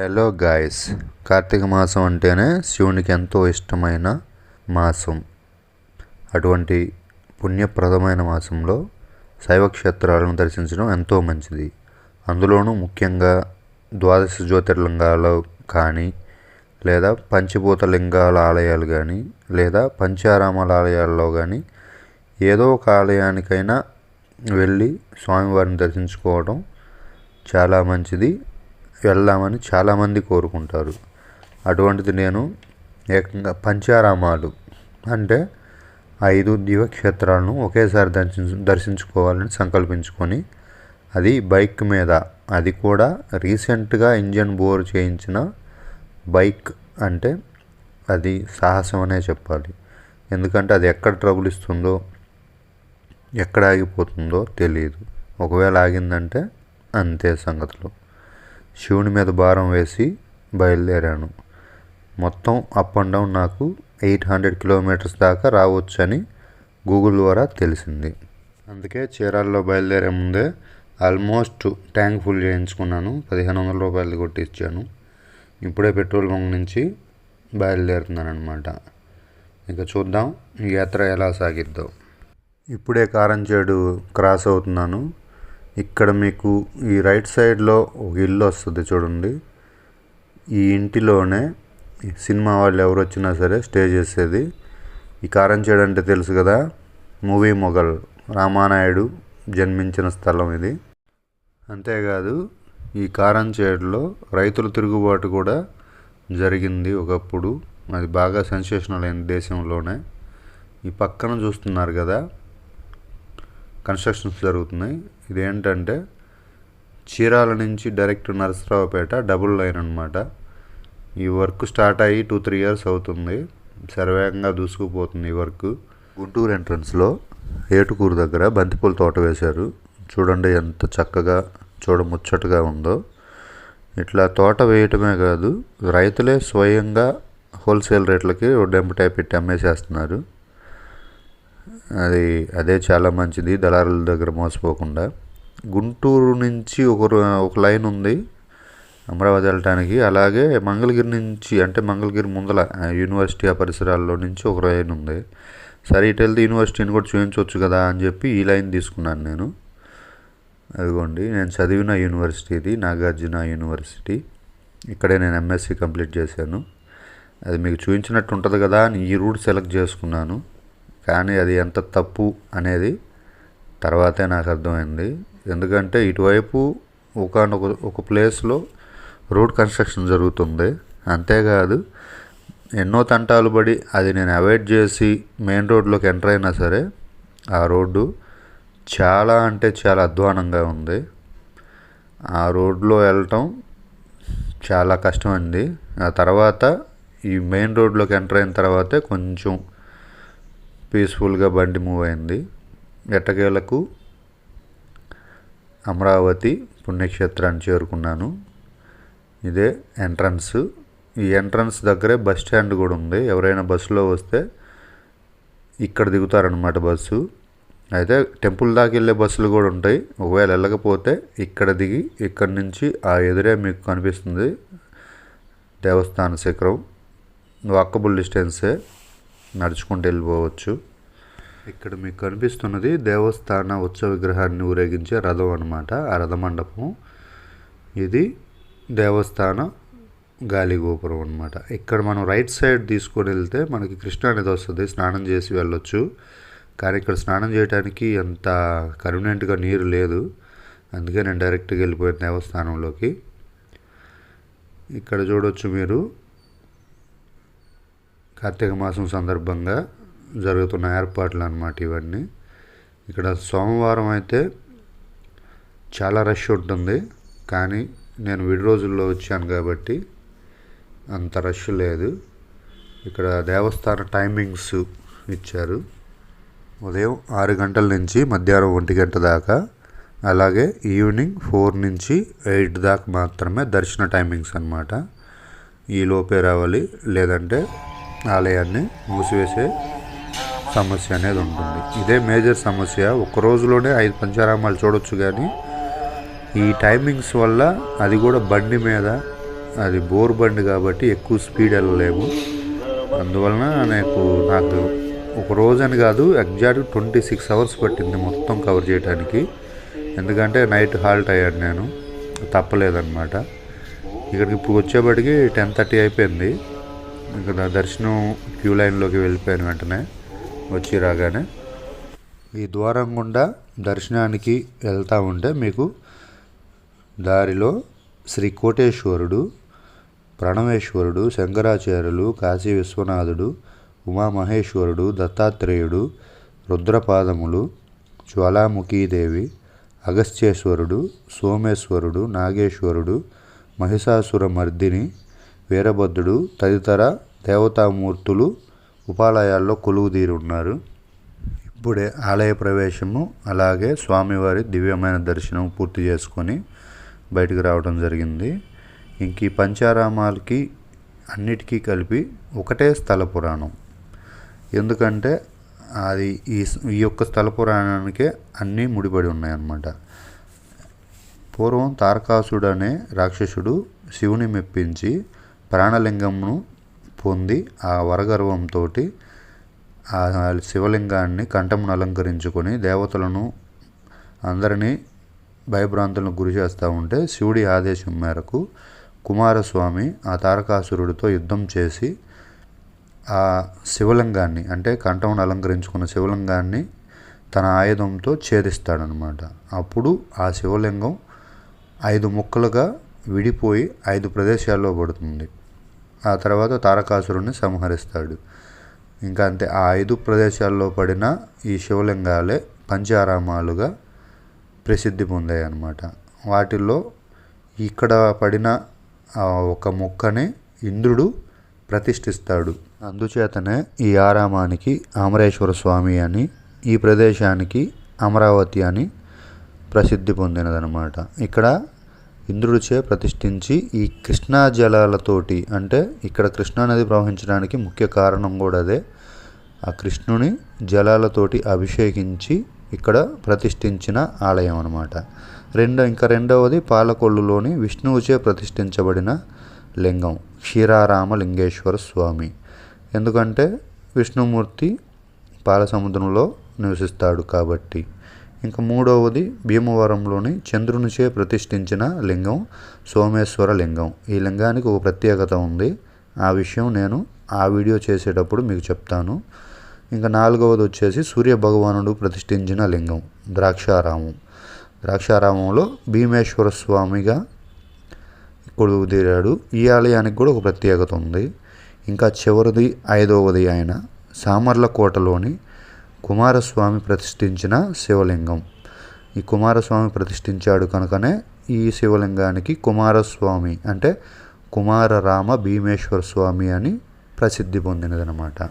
Hello guys Karthika మాసం అంటేనే శివునికి ఎంతో ఇష్టమైన మాసం. అటువంటి పుణ్యప్రదమైన మాసంలో శైవ క్షేత్రాలను దర్శించడం ఎంతో మంచిది. అందులోనూ ముఖ్యంగా ద్వాదశ జ్యోతిర్లింగాలు కానీ లేదా పంచభూత లింగాల ఆలయాలు కానీ లేదా పంచారామాల ఆలయాల్లో కానీ ఏదో ఒక ఆలయానికైనా వెళ్ళి స్వామివారిని దర్శించుకోవడం చాలా మంచిది. వెళ్దామని చాలామంది కోరుకుంటారు. అటువంటిది నేను ఏకంగా పంచారామాలు అంటే ఐదు దివ్యక్షేత్రాలను ఒకేసారి దర్శించు దర్శించుకోవాలని సంకల్పించుకొని అది బైక్ మీద అది కూడా రీసెంట్గా ఇంజన్ బోర్ చేయించిన బైక్ అంటే అది సాహసం అనే చెప్పాలి. ఎందుకంటే అది ఎక్కడ ట్రబుల్ ఇస్తుందో ఎక్కడ ఆగిపోతుందో తెలియదు ఒకవేళ ఆగిందంటే అంతే సంగతులు. శివుని మీద భారం వేసి బయలుదేరాను. మొత్తం అప్ అండ్ డౌన్ నాకు ఎయిట్ హండ్రెడ్ కిలోమీటర్స్ దాకా రావచ్చని గూగుల్ ద్వారా తెలిసింది. అందుకే చీరాల్లో బయలుదేరే ముందే ఆల్మోస్ట్ ట్యాంక్ ఫుల్ చేయించుకున్నాను. పదిహేను వందల రూపాయలు కొట్టించాను ఇప్పుడే పెట్రోల్ బంక్ నుంచి బయలుదేరుతున్నాను అనమాట ఇక చూద్దాం ఈ యాత్ర ఎలా సాగిద్దాం. ఇప్పుడే కారంచేడు క్రాస్ అవుతున్నాను. ఇక్కడ మీకు ఈ రైట్ సైడ్లో ఒక ఇల్లు వస్తుంది చూడండి. ఈ ఇంటిలోనే సినిమా వాళ్ళు ఎవరు వచ్చినా సరే స్టే చేసేది. ఈ కారంచేడు అంటే తెలుసు కదా మూవీ మొగల్ రామానాయుడు జన్మించిన స్థలం ఇది. అంతేకాదు ఈ కారంచేడులో రైతుల తిరుగుబాటు కూడా జరిగింది ఒకప్పుడు. అది బాగా సెన్సేషనల్ అయిన దేశంలోనే. ఈ పక్కన చూస్తున్నారు కదా కన్స్ట్రక్షన్స్ జరుగుతున్నాయి. ఇదేంటంటే చీరాల నుంచి డైరెక్ట్ నరసరావుపేట డబుల్ లైన్ అనమాట ఈ వర్క్ స్టార్ట్ అయ్యి టూ త్రీ ఇయర్స్ అవుతుంది. శరవేగంగా దూసుకుపోతుంది ఈ వర్క్. గుంటూరు ఎంట్రన్స్లో ఏటుకూరు దగ్గర బంతిపూల తోట వేశారు. చూడండి ఎంత చక్కగా చూడముచ్చటగా ఉందో. ఇట్లా తోట వేయటమే కాదు రైతులే స్వయంగా హోల్సేల్ రేట్లకి డెంపటై పెట్టి అమ్మేసేస్తున్నారు. అది అదే చాలా మంచిది దళారుల దగ్గర మోసపోకుండా. గుంటూరు నుంచి ఒక ఒక లైన్ ఉంది అమరావతి వెళ్ళటానికి. అలాగే మంగళగిరి నుంచి అంటే మంగళగిరి ముందల యూనివర్సిటీ ఆ పరిసరాల్లో నుంచి ఒక లైన్ ఉంది. సరే ఇటు వెళ్తే యూనివర్సిటీని కూడా చూపించవచ్చు కదా అని చెప్పి ఈ లైన్ తీసుకున్నాను నేను. అదిగోండి నేను చదివిన యూనివర్సిటీ ఇది నాగార్జున యూనివర్సిటీ. ఇక్కడే నేను ఎంఎస్సి కంప్లీట్ చేశాను. అది మీకు చూపించినట్టు ఉంటుంది కదా అని ఈ రూట్ సెలెక్ట్ చేసుకున్నాను. కానీ అది ఎంత తప్పు అనేది తర్వాతే నాకు అర్థమైంది. ఎందుకంటే ఇటువైపు ఒకనొక ఒక ప్లేస్లో రోడ్ కన్స్ట్రక్షన్ జరుగుతుంది. అంతేకాదు ఎన్నో తంటాలు పడి అది నేను అవాయిడ్ చేసి మెయిన్ రోడ్లోకి ఎంటర్ అయినా సరే ఆ రోడ్డు చాలా అంటే చాలా అధ్వానంగా ఉంది. ఆ రోడ్లో వెళ్ళటం చాలా కష్టమైంది. ఆ తర్వాత ఈ మెయిన్ రోడ్లోకి ఎంటర్ అయిన తర్వాతే కొంచెం పీస్ఫుల్గా బండి మూవ్ అయింది. ఎట్టకేలకు అమరావతి పుణ్యక్షేత్రాన్ని చేరుకున్నాను. ఇదే ఎంట్రన్స్. ఈ ఎంట్రన్స్ దగ్గరే బస్ స్టాండ్ కూడా ఉంది. ఎవరైనా బస్సులో వస్తే ఇక్కడ దిగుతారనమాట బస్సు. అయితే టెంపుల్ దాకా వెళ్ళే బస్సులు కూడా ఉంటాయి. ఒకవేళ వెళ్ళకపోతే ఇక్కడ దిగి ఇక్కడ నుంచి ఆ ఎదురే మీకు కనిపిస్తుంది దేవస్థాన శిఖరం. వాకబుల్ డిస్టెన్సే. నడుచుకుంటూ వెళ్ళిపోవచ్చు. ఇక్కడ మీకు కనిపిస్తున్నది దేవస్థాన ఉత్సవ విగ్రహాన్ని ఊరేగించే రథం అనమాట ఆ రథ మండపం. ఇది దేవస్థాన గాలి గోపురం అనమాట ఇక్కడ మనం రైట్ సైడ్ తీసుకొని వెళ్తే మనకి కృష్ణా అనేది వస్తుంది. స్నానం చేసి వెళ్ళొచ్చు. కానీ ఇక్కడ స్నానం చేయడానికి అంత కన్వీనియంట్గా నీరు లేదు. అందుకే నేను డైరెక్ట్గా వెళ్ళిపోయాను దేవస్థానంలోకి. ఇక్కడ చూడొచ్చు మీరు. కార్తీక మాసం సందర్భంగా జరుగుతున్న ఏర్పాట్లు అన్నమాట ఇవన్నీ. ఇక్కడ సోమవారం అయితే చాలా రష్ ఉంటుంది. కానీ నేను విడి రోజుల్లో వచ్చాను కాబట్టి అంత రష్ లేదు. ఇక్కడ దేవస్థాన టైమింగ్స్ ఇచ్చారు. ఉదయం ఆరు గంటల నుంచి మధ్యాహ్నం ఒంటి గంట దాకా అలాగే ఈవినింగ్ ఫోర్ నుంచి ఎయిట్ దాకా మాత్రమే దర్శన టైమింగ్స్ అనమాట ఈ లోపే రావాలి. లేదంటే ఆలయాన్ని మూసివేసే సమస్య అనేది ఉంటుంది. ఇదే మేజర్ సమస్య. ఒక రోజులోనే ఐదు పంచారామాలు చూడొచ్చు కానీ ఈ టైమింగ్స్ వల్ల అది కూడా బండి మీద అది బోర్ బండి కాబట్టి ఎక్కువ స్పీడ్ వెళ్ళలేము. అందువలన నాకు నాకు ఒక రోజు అని కాదు ఎగ్జాక్ట్ ట్వంటీ సిక్స్ అవర్స్ పట్టింది మొత్తం కవర్ చేయడానికి ఎందుకంటే నైట్ హాల్ట్ అయ్యాను నేను. తప్పలేదన్నమాట. ఇక్కడికి ఇప్పుడు వచ్చేప్పటికి టెన్ థర్టీ అయిపోయింది. ఇక్కడ దర్శనం క్యూ లైన్లోకి వెళ్ళిపోయాను వెంటనే వచ్చి రాగానే. ఈ ద్వారం గుండా దర్శనానికి వెళ్తూ ఉంటే మీకు దారిలో శ్రీ కోటేశ్వరుడు ప్రణవేశ్వరుడు శంకరాచార్యులు కాశీ విశ్వనాథుడు ఉమామహేశ్వరుడు దత్తాత్రేయుడు రుద్రపాదములు జ్వాలాముఖీదేవి అగస్త్యేశ్వరుడు సోమేశ్వరుడు నాగేశ్వరుడు మహిషాసుర మర్దిని వీరభద్రుడు తదితర దేవతామూర్తులు ఉపాలయాల్లో కొలువుదీరున్నారు. ఇప్పుడే ఆలయ ప్రవేశము అలాగే స్వామివారి దివ్యమైన దర్శనం పూర్తి చేసుకొని బయటికి రావడం జరిగింది. ఇంక ఈ పంచారామాలకి అన్నిటికీ కలిపి ఒకటే స్థల పురాణం. ఎందుకంటే అది ఈ ఈ యొక్క స్థల పురాణానికే అన్నీ ముడిపడి ఉన్నాయన్నమాట. పూర్వం తారకాసుడు అనే రాక్షసుడు శివుని మెప్పించి ప్రాణలింగంను పొంది ఆ వరగర్వంతో ఆ శివలింగాన్ని కంఠమును అలంకరించుకొని దేవతలను అందరినీ భయభ్రాంతులకు గురి చేస్తూ ఉంటే శివుడి ఆదేశం మేరకు కుమారస్వామి ఆ తారకాసురుడితో యుద్ధం చేసి ఆ శివలింగాన్ని అంటే కంఠమును అలంకరించుకున్న శివలింగాన్ని తన ఆయుధంతో ఛేదిస్తాడనమాట అప్పుడు ఆ శివలింగం ఐదు ముక్కలుగా విడిపోయి ఐదు ప్రదేశాల్లో పడుతుంది. ఆ తర్వాత తారకాసురుణ్ణి సంహరిస్తాడు. ఇంకా అంతే ఆ ఐదు ప్రదేశాల్లో పడిన ఈ శివలింగాలే పంచారామాలుగా ప్రసిద్ధి పొందాయి అన్నమాట వాటిల్లో ఇక్కడ పడిన ఒక మొక్కని ఇంద్రుడు ప్రతిష్ఠిస్తాడు. అందుచేతనే ఈ ఆరామానికి ఆమరేశ్వర స్వామి అని ఈ ప్రదేశానికి అమరావతి అని ప్రసిద్ధి పొందినదనమాట ఇక్కడ ఇంద్రుడిచే ప్రతిష్ఠించి ఈ కృష్ణా జలాలతోటి అంటే ఇక్కడ కృష్ణానది ప్రవహించడానికి ముఖ్య కారణం కూడా అదే ఆ కృష్ణుని జలాలతోటి అభిషేకించి ఇక్కడ ప్రతిష్ఠించిన ఆలయం అనమాట రెండో ఇంకా రెండవది పాలకొల్లులోని విష్ణువుచే ప్రతిష్ఠించబడిన లింగం క్షీరారామ లింగేశ్వర స్వామి. ఎందుకంటే విష్ణుమూర్తి పాలసముద్రంలో నివసిస్తాడు కాబట్టి. ఇంకా మూడవది భీమవరంలోని చంద్రునిచే ప్రతిష్ఠించిన లింగం సోమేశ్వర లింగం. ఈ లింగానికి ఒక ప్రత్యేకత ఉంది. ఆ విషయం నేను ఆ వీడియో చేసేటప్పుడు మీకు చెప్తాను. ఇంకా నాలుగవది వచ్చేసి సూర్య భగవానుడు ప్రతిష్ఠించిన లింగం ద్రాక్షారామం. ద్రాక్షారామంలో భీమేశ్వర స్వామిగా కొడుకు తీరాడు ఈ ఆలయానికి కూడా ఒక ప్రత్యేకత ఉంది. ఇంకా చివరిది ఐదవది ఆయన సామర్లకోటలోని కుమారస్వామి ప్రతిష్ఠించిన శివలింగం. ఈ కుమారస్వామి ప్రతిష్ఠించాడు కనుకనే ఈ శివలింగానికి కుమారస్వామి అంటే కుమారరామ భీమేశ్వర స్వామి అని ప్రసిద్ధి పొందినదనమాట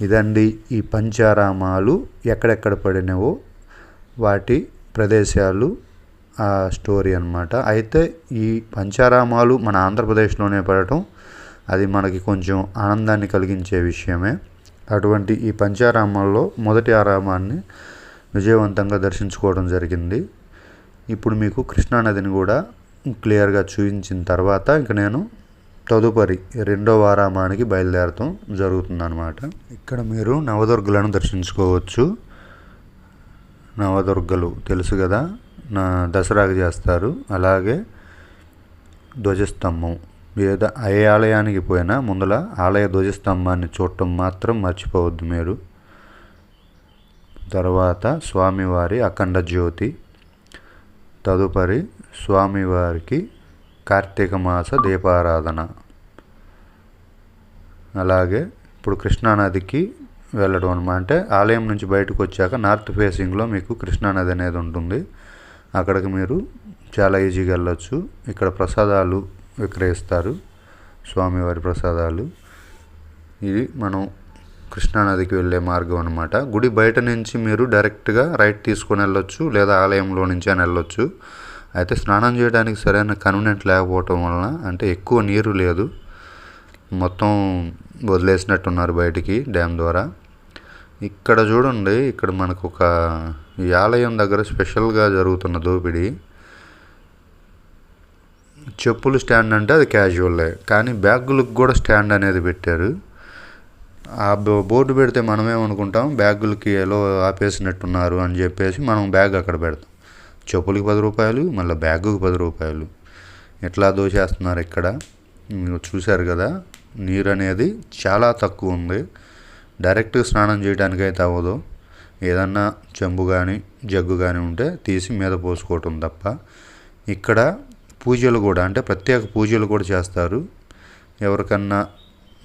ఇదండి ఈ పంచారామాలు ఎక్కడెక్కడ పడినవో వాటి ప్రదేశాలు ఆ స్టోరీ అనమాట అయితే ఈ పంచారామాలు మన ఆంధ్రప్రదేశ్లోనే పడటం అది మనకి కొంచెం ఆనందాన్ని కలిగించే విషయమే. అటువంటి ఈ పంచారామాల్లో మొదటి ఆరామాన్ని విజయవంతంగా దర్శించుకోవడం జరిగింది. ఇప్పుడు మీకు కృష్ణానదిని కూడా క్లియర్గా చూపించిన తర్వాత ఇంక నేను తదుపరి రెండవ ఆరామానికి బయలుదేరటం జరుగుతుందన్నమాట. ఇక్కడ మీరు నవదుర్గలను దర్శించుకోవచ్చు. నవదుర్గలు తెలుసు కదా నా దసరాకి చేస్తారు. అలాగే ధ్వజస్తంభం. ఏదో ఏ ఆలయానికి పోయినా ముందల ఆలయ ధ్వజస్తంభాన్ని చూడటం మాత్రం మర్చిపోవద్దు మీరు. తర్వాత స్వామివారి అఖండ జ్యోతి తదుపరి స్వామివారికి కార్తీక మాస దీపారాధన. అలాగే ఇప్పుడు కృష్ణానదికి వెళ్ళడం అనమాట అంటే ఆలయం నుంచి బయటకు వచ్చాక నార్త్ ఫేసింగ్లో మీకు కృష్ణానది అనేది ఉంటుంది. అక్కడికి మీరు చాలా ఈజీగా వెళ్ళొచ్చు. ఇక్కడ ప్రసాదాలు విక్రయిస్తారు. స్వామివారి ప్రసాదాలు. ఇది మనం కృష్ణానదికి వెళ్ళే మార్గం అనమాట గుడి బయట నుంచి మీరు డైరెక్ట్గా రైట్ తీసుకొని వెళ్ళొచ్చు లేదా ఆలయంలో నుంచి అని వెళ్ళొచ్చు. అయితే స్నానం చేయడానికి సరైన కన్వీనియంట్ లేకపోవటం వలన అంటే ఎక్కువ నీరు లేదు. మొత్తం వదిలేసినట్టున్నారు బయటికి డ్యామ్ ద్వారా. ఇక్కడ చూడండి ఇక్కడ మనకు ఒక ఈ ఆలయం దగ్గర స్పెషల్గా జరుగుతున్న దోపిడీ. చెప్పులు స్టాండ్ అంటే అది క్యాజువల్లే. కానీ బ్యాగులకు కూడా స్టాండ్ అనేది పెట్టారు. ఆ బో- బోర్డు పెడితే మనమేమనుకుంటాం బ్యాగులకి ఎలా ఆపేసినట్టున్నారు అని చెప్పేసి మనం బ్యాగ్ అక్కడ పెడతాం. చెప్పులకి పది రూపాయలు మళ్ళీ బ్యాగుకి పది రూపాయలు. ఎట్లా దోచేస్తున్నారు ఇక్కడ? మీరు చూశారు కదా నీరు అనేది చాలా తక్కువ ఉంది. డైరెక్ట్గా స్నానం చేయడానికి అయితే అవ్వదు. ఏదన్నా చెంబు కానీ జగ్గు కానీ ఉంటే తీసి మీద పోసుకోవటం తప్ప. ఇక్కడ పూజలు కూడా అంటే ప్రత్యేక పూజలు కూడా చేస్తారు. ఎవరికన్నా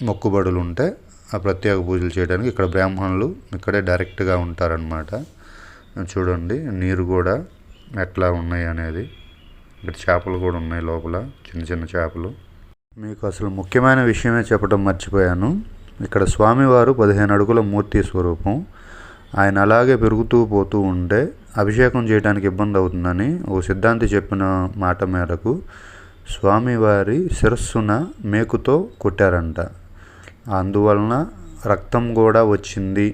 మొక్కుబడులు ఉంటే ఆ ప్రత్యేక పూజలు చేయడానికి ఇక్కడ బ్రాహ్మణులు ఇక్కడే డైరెక్ట్గా ఉంటారనమాట చూడండి నీరు కూడా ఎట్లా ఉన్నాయి అనేది. ఇక్కడ చేపలు కూడా ఉన్నాయి లోపల చిన్న చిన్న చేపలు. మీకు అసలు ముఖ్యమైన విషయమే చెప్పడం మర్చిపోయాను. ఇక్కడ స్వామివారు పదిహేను అడుగుల మూర్తి స్వరూపం. ఆయన అలాగే పెరుగుతూ పోతూ ఉంటే అభిషేకం చేయడానికి ఇబ్బంది అవుతుందని ఓ సిద్ధాంతి చెప్పిన మాట మేరకు స్వామివారి శిరస్సున మేకుతో కొట్టారంట. అందువలన రక్తం కూడా వచ్చింది.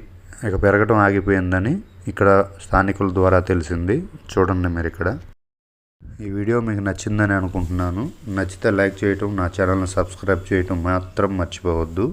ఇక పెరగటం ఆగిపోయిందని ఇక్కడ స్థానికుల ద్వారా తెలిసింది. చూడండి మీరు ఇక్కడ. ఈ వీడియో మీకు నచ్చిందని అనుకుంటున్నాను. నచ్చితే లైక్ చేయటం నా ఛానల్ని సబ్స్క్రైబ్ చేయటం మాత్రం మర్చిపోవద్దు.